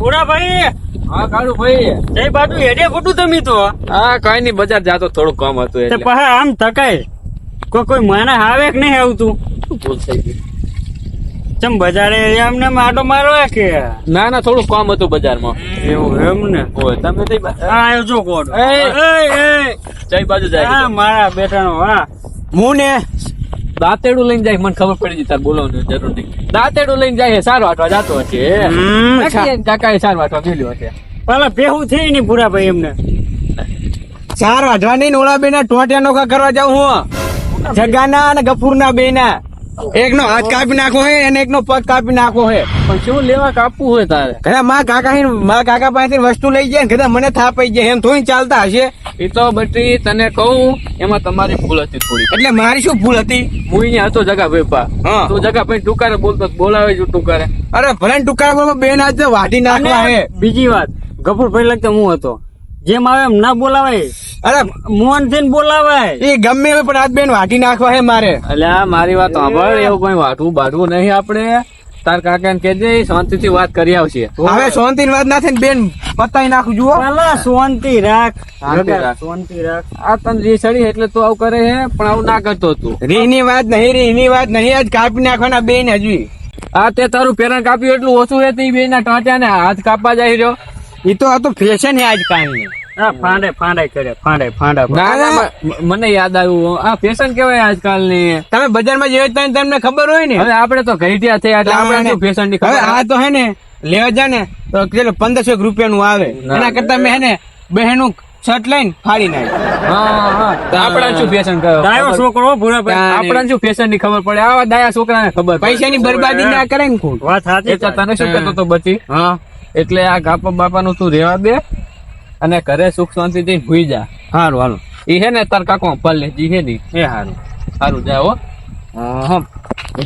ભોળાભાઈ. હા કાળુ ભાઈ જય બાજુ હેડે ખોટું તમે તો. હા કઈ નહીં બજાર જાતો થોડું કામ હતું એટલે. આમ થકાય. કોઈ કોઈ મને આવે કે નહીં આવતું? ભૂલ થઈ ગઈ? ચમ બજારે એમને માટો મારવા કે? ના ના થોડું કામ હતું બજારમાં. એવું એમ ને? ઓય તમે કઈ આયો જો કોડ એ, એ જઈ બાજુ જાય હા મારા બેટાનો હા. હું ને દાંતેડું લઈને જાય મને ખબર પડી જતા બોલવાનું જરૂર નહીં. દાંતેડું લઈને જાય સાર વાટવા જાતો હશે. કાકા એ સાર વાટવા મેલ્યો હશે. પેલા ભેહું થઈ ને ભૂરાભાઈ એમને. ચાર વાઢવાની ને ઓલા બે ના ટોટિયા નોખા કરવા જાઉં હું. જગાના અને ગફુરના બે ના એકનો હાથ કાપી નાખો હે અને એકનો પગ કાપી નાખો હે. પણ શું લેવા કાપવું હોય તારે? કદાચમાં કાકા હે મારા કાકા પાસેથી વસ્તુ લઈ જાય ને મને થાપાઈ જાય એમ થોડી ચાલતા હશે. એ તો બટી તને કહું એમાં તમારી ભૂલ હતી થોડી એટલે મારી શું ભૂલ હતી? હું અહીંયા હતો જગા હા. તું જગા ભાઈ ટુકારે બોલતો બોલાવે છું ટુકારે. અરે ભલે ટુકારે બેન હાથ વાઢી નાખવા હે. બીજી વાત ગફુરભાઈ લગતા હું હતો? જેમ આવે એમ ના બોલાવાય. અરે મોહનથી બોલાવાય. એ ગમે એવા પણ આજ બેન વાટી નાખવા હે મારે. અલ્યા મારી વાત સાંભળ એવું કઈ વાટવું બાટવું નહીં આપણે. તાર કાકા ને કેજે શાંતિથી વાત કરી આવશે. હવે શાંતિ વાત ના થાય બેન પતાઈ નાખું જુઓ. પેલા શાંતિ રાખ. શાંતિ રાખ. આ તને રી સડી એટલે તું આવું કરે હે પણ આવું ના કરતો તું. રીની વાત નહીં રીની વાત નહીં આજ કાપી નાખવાના બેન હજી. આ તે તારું પેરણ કાપ્યું એટલું ઓછું હે તે બે ના ટાંટ્યા ને હાથ કાપવા જાય રહ્યો. એ તો આ તો ફેશન હે આજ કાલની. હા ફાંડે ફાંડે કરે ફાંડે ફાંડા ના ના. મને યાદ આવ્યું. આ ફેશન કેવાય આજકાલની? તમે બજારમાં ત્યાં તમને ખબર હોય ને? હવે આપણે તો ઘટિયા થયા એટલે આપણે ફેશનની. ખબર? આ તો હે ને લેવા જા ને તો ચલો પંદરસો રૂપિયા નું આવે. એના કરતા મેં હે ને બહેનું શર્ટ લઈને ફાડી નાખ્યું. હા હા. તો શું ફેશન ડાયો છોકરો શું ફેશનની ખબર પડે? આવા દાયા છોકરાને ખબર. પૈસાની બરબાદી ના કરે ને કોણ વાત સાચી તને શું કહેતો તો બચી? હા. એટલે આ ગાપા બાપા નું તું રેવા દે. અને ઘરે સુખ શાંતિ થી ભૂઈ જા. હારું હારું. એ હે ને તાર કાકો પલ્લે જી હે ની એ હારું. સારું જા હો. હા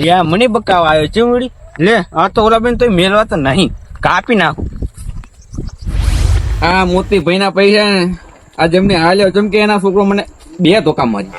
યા મને બકાવ આવ્યો છે વળી લે આ તો ઓલા બેન તો મેલવા તો નહીં. કાપી નાખું. આ મોતી ભાઈ ના પૈસા આ જેમને હાલ્યો. જેમ કે એના છોકરો મને બે ધોકા મારી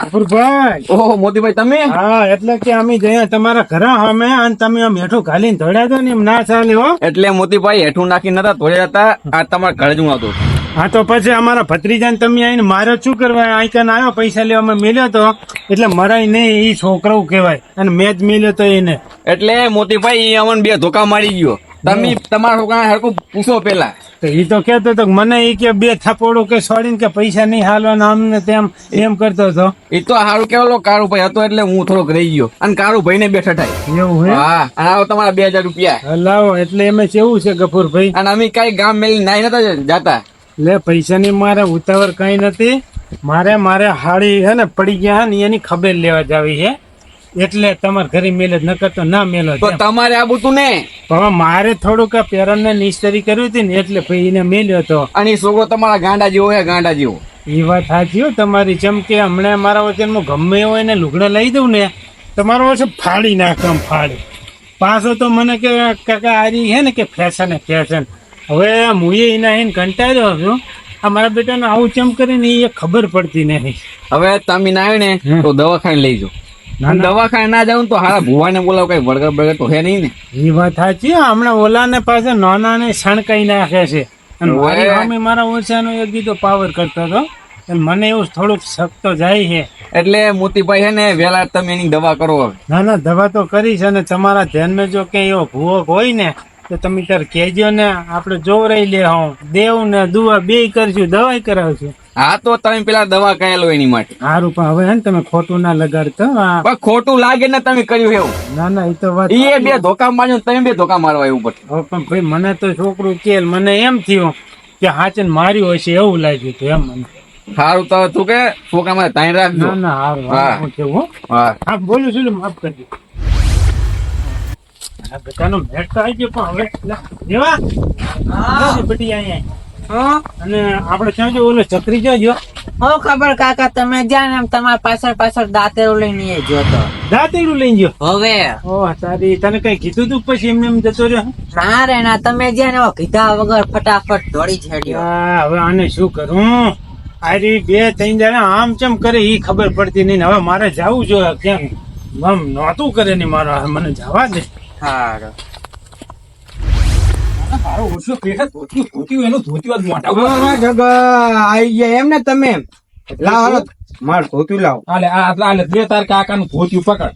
ગફુરભાઈ ઓહો મોતીભાઈ તમે? હા એટલે કે અમે જઈએ તમારા ઘરે અમે અને તમે આમ હેઠું ઘાલીને ધોડ્યા ને એમ ના ચાલે હો. એટલે મોતીભાઈ હેઠું નાખી નતા ધોડ્યા હતા. આ તમારા ઘરે જ હું આવતો હા તો પછી અમારા ભત્રીજાને તમે આવીને મારે શું કરવા? આઈકન આવ્યો પૈસા લેવા અમે મેલ્યો તો? એટલે મરાય નહીં એ છોકરો કહેવાય. અને મેં જ મેલ્યો તો એને. એટલે મોતીભાઈ એ અમને બે ધોકા મારી ગયો. તમે તમારા છોકરા હરખું પૂછો પેલા તો એ તો કેતો હતો મને એ કે બે થાપોડો કે છોડીને કે પૈસા નહીં હાલવાના અમને તેમ એમ કરતો હતો. એ તો હારું કાળુ ભાઈ હતો એટલે હું થોડોક રહી ગયો. અને કારુભાઈ ને બેઠા થાય. એવું હે? હા આવો તમારા બે હજાર રૂપિયા. લાવો એટલે એમ કેવું છે ગફુરભાઈ. અને અમે કઈ ગામ મેલી નાઈ નતા જાતા. લે પૈસાની મારે ઉતાવળ કઈ નથી. મારે મારે હાડી હે ને પડી ગયા હે ને એની ખબર લેવા જાવી છે એટલે તમારે ઘરે મેલે ન કરતો ના મેલો તો તમારે આ બધું ને? હવે મારે થોડુંક આ પેરન ને નિસ્તરી કર્યું હતી ને એટલે ભાઈ એને મેલ્યો હતો. અને છોકરો તમારા ગાંડા જેવો હે ગાંડા જેવો? એ વાત સાચી હો તમારી જેમ કે હમણાં મારા વચનમાં ગમે હોય ને લુગડા લઈ દઉં ને તમારો વચ્ચે ફાડી નાખમ ફાડી. પાછો તો મને કે કાકા આરી હે ને કે ફેશન હે ફેશન હવે મુએ એના એને કંટાળ્યો છું. આ મારા બેટાને આવું ચમ કરીને એ ખબર પડતી નથી હવે તમે ના ને તો દવાખાને લઈ જાઓ. દવાખાને ના જાવ તો હારા ભુવાને બોલાવ કઈ વળગર બળગર તો હે નહીં ને. એ વાત સાચી હમણાં ઓલાને પાસે નાનાને છણકાઈ નાખે છે. અને મારી મમ્મી મારા ઓછાનો એક દીધો પાવર કરતો હતો. અને મને એવું થોડુંક શકતો જાય છે. એટલે મોતીભાઈ છે ને વેલા તમે એની દવા કરો હવે. ના ના દવા તો કરીશ અને તમારા ધ્યાનમાં જો કે એવો ભૂવો હોય ને તો તમે તાર કહેજો ને આપણે જોવરાઈ લે હું દેવ ને દુવા બે કરશું દવાઈ કરાવશું હા તો તમે પેલા દવા કહેલો એની માટે. સારું પણ હવે હે ને તમે ખોટું ના લગાડતો. ખોટું લાગે ને તમે કર્યું એવું. ના ના એ તો વાત એ બે ધોકા માર્યો તમે બે ધોકા મારવા એવું પડે પણ ભાઈ મને તો છોકરું કે મને એમ થયું કે હાચન માર્યું હશે એવું લાગ્યું હતું એમ મને. સારું તો તું કે છોકરા મારે તાઈ રાખજો. ના ના હારું હા. હારું હું. કેવું હા? બોલું છું માફ કરજો. આ બધાનો મેટ તો આવી ગયો પણ હવે લે, દેવા બધી અહીંયા. આય. અને આપણે ક્યાં જો ઓલો ચકરી જો હો ખબર કાકા તમે જ્યાં ને એમ તમારા પાછળ પાછળ દાંતેરું લઈને એ જોતો દાંતેડું લઈને ગયો? હવે. ઓ તારી તને કઈ કીધું તું પછી એમને એમ જતો રહ્યો? ના રે ના તમે જ્યાં ને એવો કીધા વગર ફટાફટ દોડી છેડ્યો. હવે આને શું કરું? આરી બે ત્રણ જણા આમ ચમ કરે એ ખબર પડતી નહીં હવે મારે જાવું જોઈએ કેમ આમ નહોતું કરે ને મારો મને જવા દે. હારું. મારો ઓછો પેટ ધોત્યું ધોત્યું એનું ધોત્યું જ મોટા વાહ, વાહ, જગા આઈ ગયા એમ ને તમે. લાવ હાલો. માર ધોતું લાવ. આલે આલે દે તાર કાકાનું ધોત્યું પકડ.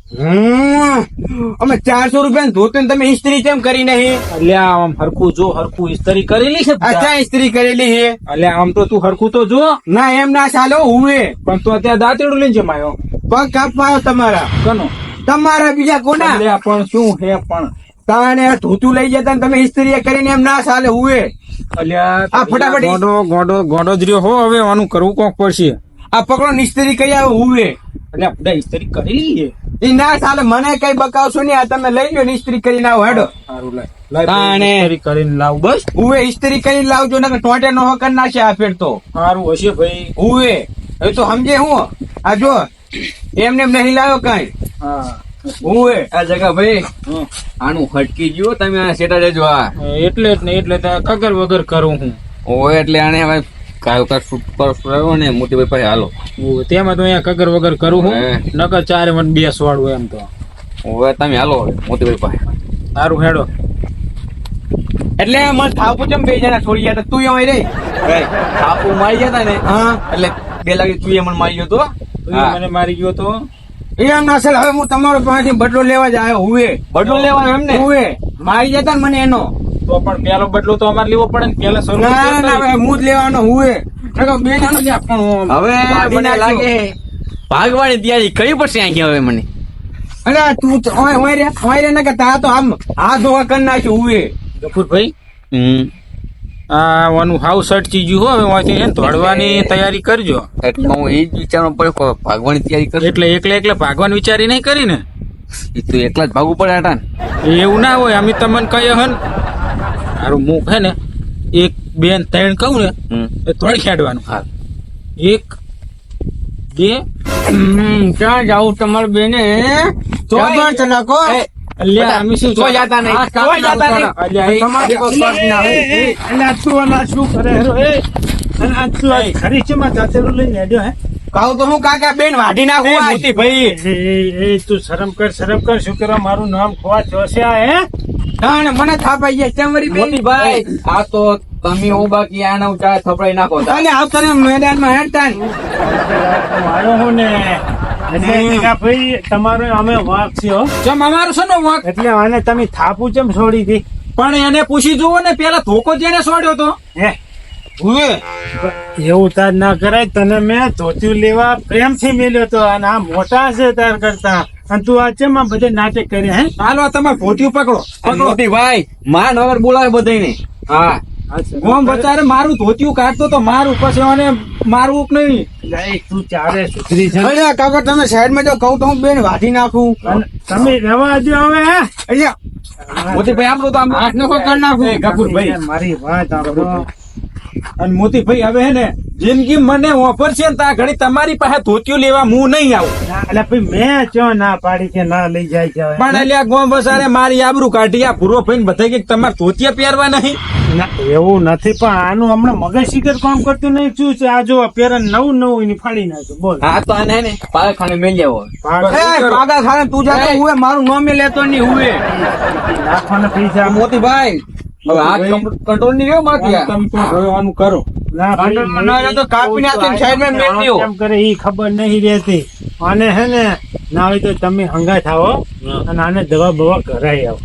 અમે ચારસો રૂપિયા ધોતું તમે ઇસ્ત્રી કેમ કરી નહીં? અલ્યા આમ હરખું જો હરખું ઇસ્ત્રી કરેલી છે અચ્છા ઇસ્ત્રી કરેલી છે. અલ્યા આમ તો તું હરખું તો જો. ના એમ ના ચાલો હુએ. પણ તો અત્યારે દાંતેડું લઈને જમાયો. પગ કાપવા તમારા. કનો? તમારા બીજા કોના? પણ શું હે પણ? તાને ધોતું લઈ જતા તમે ઇસ્ત્રી કરીને એમ ના ચાલે હુએ. આ ફટાફટ ગોડો ગોડો ગોડો જ રહ્યો. હો હવે આનું કરવું કોક પડશે. આ પકડો નિસ્ત્રી કઈ આવે હુએ. અલ્યા આપણે ઇસ્ત્રી કરી લઈએ. એ ના ચાલે મને કઈ બકાવશો નહીં. આ તમે લઈ લો ઇસ્ત્રી કરીને આવો હેડો. સારું ઇસ્ત્રી કરીને લાવ. બસ. હુએ ઇસ્ત્રી કરીને લાવજો ને ટોટે નો હકર નાખે આ ફેર તો. સારું હશે ભાઈ. હુએ. હવે તો સમજે હું. આ જો એમને એમ નહીં લાવ્યો કઈ. હા. હુએ આ જગા ભાઈ આનું હટકી ગયો તમે આ સેટા દેજો આ એટલે જ ને એટલે તો કગર વગર કરું હું. ઓય એટલે આને હવે કાયો કા શૂટ પર રહ્યો ને મોટી ભાઈ પાસે હાલો. ઓ, તેમાં તો અહીંયા કગર વગર કરું હું. નકર ચારે મન બેસવાડું એમ તો. ઓય તમે હાલો મોટી ભાઈ પાસે. સારું હેડો. એટલે મને થાપુ ચમ બે જણા છોડી ગયા તું અહીં રે થાપુ મારી ગયા તા ને? હા એટલે બે લાગે તું એ મને મારી ગયો તો તું મને મારી ગયો તો. એમ ના હવે હું તમારો પાસેથી બદલો લેવા જ આવ્યો હુએ. બદલો લેવા એમ ને? હુએ. મારી જતા મને એનો. તો પણ પેલો બદલો તો અમારે લેવો પડે ને પેલા શરૂ ના ના હું જ લેવાનો હુએ. બે જણો જ આપવાનું. હવે મને લાગે ભાગવાની તૈયારી કરવી પડશે અહીંયા હવે મને. અરે તું હોય રે હોય રે ને કે તા તો આમ હાથ ધોવા કરી નાખ્યું હુએ. ગફુરભાઈ? હમ. વાનું હાઉ સર્ટ ચીજું હો હવે વાંચી છે ને દોડવાની તૈયારી કરજો. એટલે હું એ જ વિચારવા પડે કે ભાગવાની તૈયારી કરું એટલે એકલે એકલે ભાગવાની વિચારી નહીં કરી ને? એ તો એકલા જ ભાગવું પડે હતા ને એવું ના હોય અમે તમને કહીએ હન. મારું મુખ હે ને એક બે ત્રણ કહું ને હમ. એ તોડી ખેડવાનું. હા. એક બે હમ, ક્યાં જાવું તમારે બેને તો નાખો. અલ્યા અમે શું તો જાતા નહીં. આ જાતા નાખો. અલ્યા, તમારે કોઈ પગ ના એ, હોય. એ, અને આ તું અને શું કરે હેરો, એ? અને આ તું આ ખરી છે લઈને હેડ્યો હે કહું તો હું કાકા બેન વાઢી નાખું. ભાઈ એ, તું શરમ કર શરમ કર શું કરવા મારું નામ ખોવા જોશે આ હે તાણે મને થાપાઈ ગયા ચમરી બેન ભાઈ આ તો તમે હું બાકી આના ઉચા થપડાઈ નાખો અને આવતા ને મેદાનમાં હેડતા ને. હું ને ભાઈ તમારો અમે વાંક છે હો. ચમ અમારું છે ને વાંક એટલે આને તમે થાપુ ચમ છોડી દી? પણ એને પૂછી જુઓ ને પેલા ધોકો જેને છોડ્યો તો. હે. હુએ એવું તાર ના કરાય તને મેં ધોતિયું લેવા પ્રેમથી મેલ્યો તો અને આ મોટા છે તાર કરતા. અને તું આ ચેમ આ બધે નાટક કરે હે? હાલો તમારે ધોતિયું પકડો. પકડો. ભાઈ માન વગર બોલાવે બધાને હા. ઓમ બચારે મારું ધોતિયું કાઢતો તો મારું પછી અને મારું કે નહીં? તું ચારે સુધરી જા. અરે કાકા તમે સાઈડમાં જો કહું તો હું બેન વાઢી નાખું. અને તમે રહેવા દો હવે હે? અહીંયા મોતી આપણું તો આમ હાથ નખો કરી નાખું. ગફુરભાઈ. મારી વાત અને મોતી હવે હે ને જિંદગી મને ઓફર છે ને તા ઘડી તમારી પાસે ધોતિયું લેવા હું નહીં આવું. એટલે ભાઈ મેં ચો ના પાડી કે ના લઈ જાય છે પણ એટલે ગોમ બસારે મારી આબરૂ કાઢી આ પૂરો ભાઈ બધા કે તમારે ધોતિયા પહેરવા નહીં? ના, એવું નથી પણ આનું હમણાં મગજ શિખર કામ કરતું નહીં શું છે? આ જો અત્યારે નવું નવું એની ફાડી નાખ્યું બોલ. હા તો આને ને પાગા ખાને મેલ જાવો પાગા ખાને તું જાતો હુએ મારું નામે લેતો નહીં હુએ. નાખવાના પૈસા મોતી ભાઈ હવે આ કંટ્રોલ નહીં રહ્યો આ. તમે તો જોવાનું કરો. ના, મેલ દ્યો. કેમ કરે ઈ ખબર નહીં રહેતી. અને હે ને ના હોય તો તમે હંગા આવો અને આને દવા બવા કરાઈ આવો.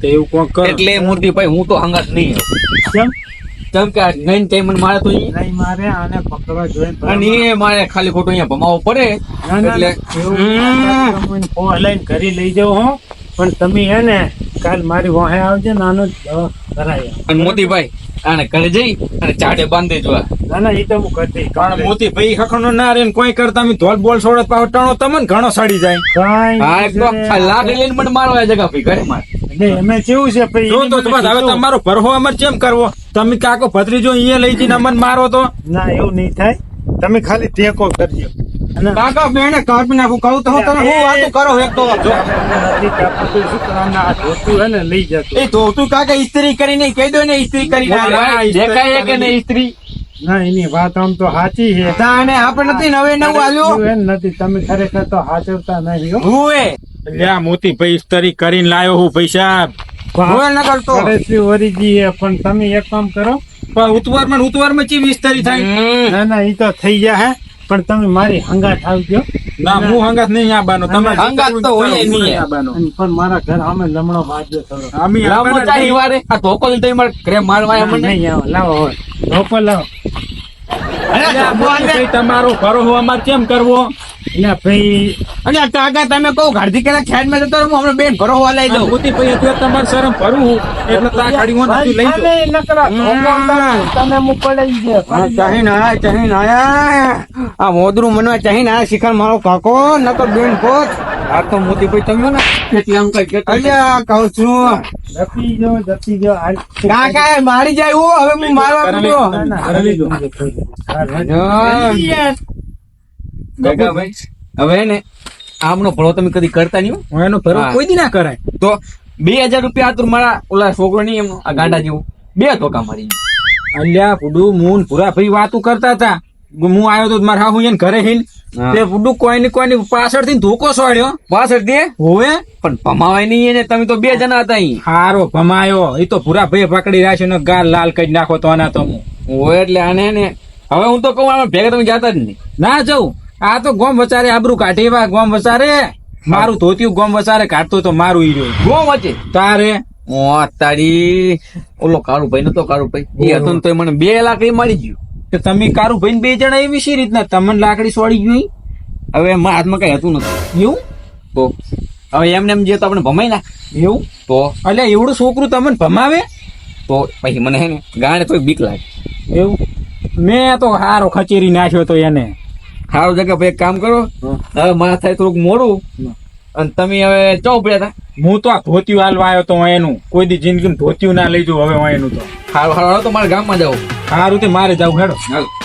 તો એવું કોક કરો? એટલે મૂર્તિ ભાઈ હું તો હંગાત નહીં કેમ? કેમ કે નહીં ટાઈમ મને મારે તો નહીં મારે આને પકડવા જોઈએ અને એ મારે ખાલી ખોટું અહીંયા ભમાવો પડે. એટલે ફોન લઈને ઘરે લઈ જાઓ હો. પણ તમે હે ને કાલ મારી વાહે આવજો નાનો આવો અને મોતી ભાઈ આને ઘરે જઈ અને ચાડે બાંધી દેજો ના ના એ તો હું કરતી કારણ મોતી ભાઈ હખણો ના રે ને કોઈ કરતા તમે ધોલ બોલ છોડત પાવ ટાણો તમને ઘણો સડી જાય. કાઈ હા એક તો લાકડી લઈને મને મારવા જગા ભાઈ ઘરે માર. એમે કેવું છે ભાઈ? જો તો બસ હવે તમારો ભરહો અમર કેમ કરવો? તમે કાકો ભત્રીજો અહીંયા લઈ જઈને અમને મારો તો? ના એવું નહીં થાય. તમે ખાલી ટેકો કરજો. કાકા બેને કાપી નાખું કહું તો તમે હું વાતો કરો એક તો જો. ધોતું હે ને લઈ જતો. એ ધોતું કાકા ઇસ્ત્રી કરીને કહી દો ને ઇસ્ત્રી કરી. દેખાય કે નહીં ઇસ્ત્રી? ના એની વાત આમ તો સાચી છે. તાને આપણે નથી નવે નવું આવ્યું નથી તમે ખરેખર તો હાચવતા નહીં હો. લ્યા મોતી ભાઈ ઇસ્તરી કરીને લાયો હું પૈસા. બોલ ન કરતો. કરેસી ઓરીજી છે, પણ તમે એક કામ કરો. પણ ઉતવારમાં ઉતવારમાં ચીવી ઇસ્તરી થાય? ના ના એ તો થઈ જાય પણ તમે મારી હંગાત આવજો. ના હું હંગાત નહીં આબાનો. તમે હંગાત તો હોય નહીં. આબાનો. પણ મારા ઘર અમે લમણો બાજ્યો થોડો. વારે. આ ધોકો લીધો મારે ઘરે મારવા આવ્યા મને. નહીં આવો લાવો રોપો લાવો. તમારો ભરો હું અમારે કેમ કરવો? એટલે ભાઈ અને કાકા તમે કહો ઘરથી કેલા ખેડમાં જતો હું હમણાં બેન ભરો હોવા લઈ દઉં. ઉતી ભાઈ અત્યારે તમારે શરમ ભરવું એટલે તા ગાડી હું નથી લઈ જાઉં. તમે મુકડાઈ છે. હા, ચાહીન આયા ચાહીન આયા આ મોદરું મનવા ચાહીન આયા શિખર મારો કાકો નકર બેન પોત. આ તો મોતી ભાઈ તમે ને? કેટલી આમ કઈ કે અલ્યા કહું છું. જતી જો જતી જો કાકા મારી જાય ઓ હવે હું મારવા. ગગાભાઈ હવે ને આમનો ભળો તમે કદી કરતા નહીં હું? એનો ભરો કોઈ દી ના કરાય. તો બે હજાર રૂપિયા હતું મારા ઓલા છોકરો નહીં એમનો આ ગાંડા જેવું. બે ધોકા મારી અલ્યા પુડુ મૂન પૂરા ભાઈ વાતું કરતા હતા. હું આવ્યો તો મારા હાહુ એને ઘરે હિન તે પુડુ કોઈ ની કોઈ ની પાછળથી ધોકો સોડ્યો. પાછળ દે હોવે. પણ ભમાવાય નહીં એને તમે તો બે જણા હતા અહીં. હારો ભમાયો. એ તો પૂરા ભાઈ પકડી રાખ્યો ને ગાલ લાલ કરી નાખો તો આના તો. હું હોય એટલે આને ને. હવે હું તો કહું આમાં ભેગા તમે જાતા જ નહીં. ના જવું આ તો ગોમ વચારે આબરું કાઢે એવા ગોમ વચારે મારું ધોતિયું ગોમ વચારે કાઢતો તો મારું ઈ રહ્યો. ગો વચ્ચે? તારે? તારી. ઓલો કાળુ ભાઈ નતો કાળુ ભાઈ એ હતો ને તો મને બે લાખ એ મળી ગયું. કે તમે કારું ભાઈ બે જણા એવી શી રીતના? તમને લાકડી સોડી ગઈ? હવે એમાં હાથમાં કઈ હતું નથી. એવું? તો હવે એમને એમ જે તો આપણે ભમાઈ ના. એવું? તો? એટલે એવડું છોકરું તમને ભમાવે? તો પછી મને હે ને ગાણે તો બીક લાગે. એવું? મેં તો હારો ખચેરી નાખ્યો તો એને. સારું જગ્યા ભાઈ એક કામ કરો. હવે મારા થાય થોડુંક મોડું. અને તમે હવે ચો ઉભ્યા હતા હું તો આ ધોતિયું હાલવા આવ્યો તો એનું. કોઈ દી જિંદગીમાં ધોતિયું ના લઈ જવું હવે હું એનું તો. હાલ હાલ તો મારે ગામમાં જાઓ. સારું તે મારે જાવ હેડો. હાલો.